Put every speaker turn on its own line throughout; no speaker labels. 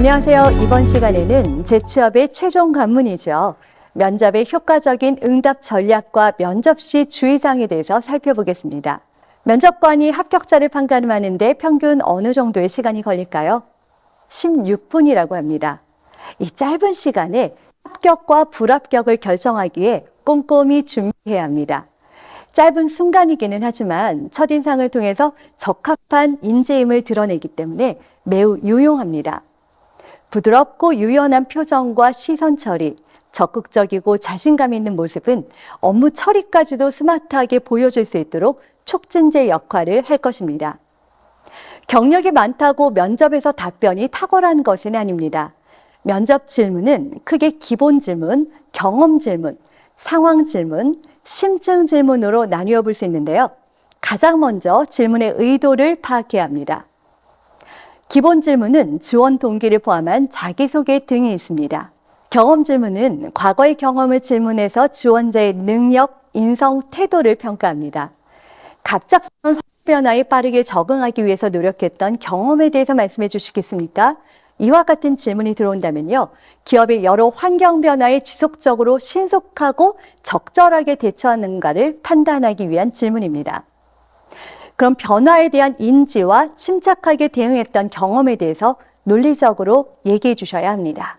안녕하세요. 이번 시간에는 재취업의 최종 관문이죠. 면접의 효과적인 응답 전략과 면접 시 주의사항에 대해서 살펴보겠습니다. 면접관이 합격자를 판가름하는데 평균 어느 정도의 시간이 걸릴까요? 16분이라고 합니다. 이 짧은 시간에 합격과 불합격을 결정하기에 꼼꼼히 준비해야 합니다. 짧은 순간이기는 하지만 첫인상을 통해서 적합한 인재임을 드러내기 때문에 매우 유용합니다. 부드럽고 유연한 표정과 시선 처리, 적극적이고 자신감 있는 모습은 업무 처리까지도 스마트하게 보여줄 수 있도록 촉진제 역할을 할 것입니다. 경력이 많다고 면접에서 답변이 탁월한 것은 아닙니다. 면접 질문은 크게 기본 질문, 경험 질문, 상황 질문, 심층 질문으로 나뉘어 볼 수 있는데요. 가장 먼저 질문의 의도를 파악해야 합니다. 기본 질문은 지원 동기를 포함한 자기소개 등이 있습니다. 경험 질문은 과거의 경험을 질문해서 지원자의 능력, 인성, 태도를 평가합니다. 갑작스러운 변화에 빠르게 적응하기 위해서 노력했던 경험에 대해서 말씀해 주시겠습니까? 이와 같은 질문이 들어온다면요. 기업의 여러 환경 변화에 지속적으로 신속하고 적절하게 대처하는가를 판단하기 위한 질문입니다. 그럼 변화에 대한 인지와 침착하게 대응했던 경험에 대해서 논리적으로 얘기해 주셔야 합니다.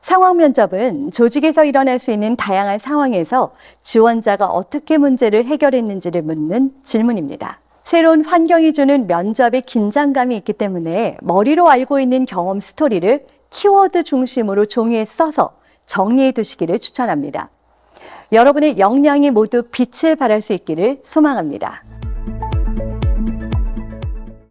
상황 면접은 조직에서 일어날 수 있는 다양한 상황에서 지원자가 어떻게 문제를 해결했는지를 묻는 질문입니다. 새로운 환경이 주는 면접에 긴장감이 있기 때문에 머리로 알고 있는 경험 스토리를 키워드 중심으로 종이에 써서 정리해 두시기를 추천합니다. 여러분의 역량이 모두 빛을 발할 수 있기를 소망합니다.